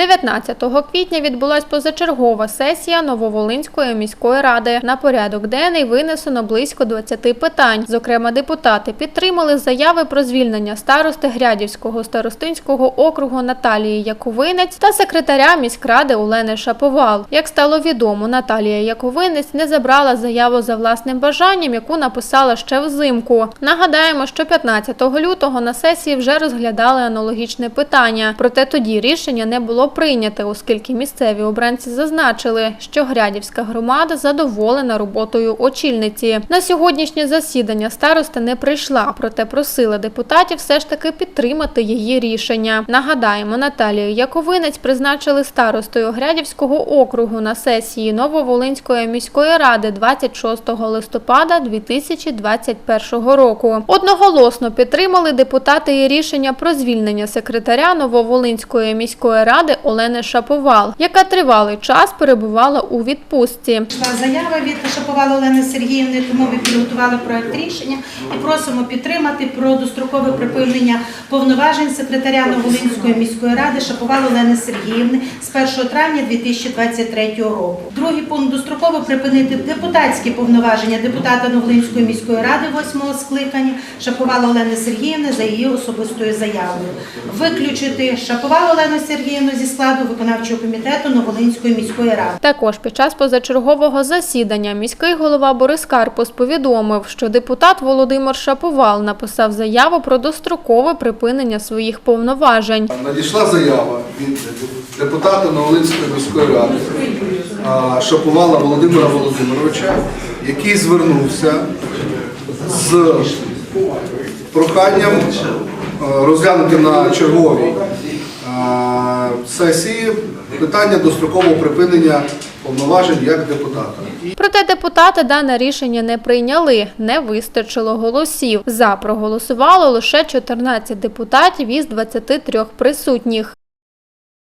19 квітня відбулась позачергова сесія Нововолинської міської ради. На порядок денний винесено близько 20 питань. Зокрема, депутати підтримали заяви про звільнення старости Грядівського старостинського округу Наталії Яковинець та секретаря міськради Олени Шаповал. Як стало відомо, Наталія Яковинець не забрала заяву за власним бажанням, яку написала ще взимку. Нагадаємо, що 15 лютого на сесії вже розглядали аналогічне питання. Проте тоді рішення не було прийняте, оскільки місцеві обранці зазначили, що Грядівська громада задоволена роботою очільниці. На сьогоднішнє засідання староста не прийшла, проте просила депутатів все ж таки підтримати її рішення. Нагадаємо, Наталію Яковинець призначили старостою Грядівського округу на сесії Нововолинської міської ради 26 листопада 2021 року. Одноголосно підтримали депутати і рішення про звільнення секретаря Нововолинської міської ради Олени Шаповал, яка тривалий час перебувала у відпустці. Заява від Шаповала Олени Сергіївни, тому ми підготували проект рішення і просимо підтримати про дострокове припинення повноважень секретаря Новолинської міської ради Шаповала Олени Сергіївни з 1 травня 2023 року. Другий пункт достроково припинити депутатські повноваження депутата Новолинської міської ради 8 скликання Шаповала Олени Сергіївни за її особистою заявою. Виключити Шаповала Олену Сергіївну зі складу виконавчого комітету Новолинської міської ради. Також під час позачергового засідання міський голова Борис Карпус повідомив, що депутат Володимир Шаповал написав заяву про дострокове припинення своїх повноважень. Надійшла заява від депутата Новолинської міської ради Шаповала Володимира Володимировича, який звернувся з проханням розглянути на черговій сесії питання дострокового припинення повноважень як депутата. Проте депутати дане рішення не прийняли, не вистачило голосів. За проголосувало лише 14 депутатів із 23 присутніх.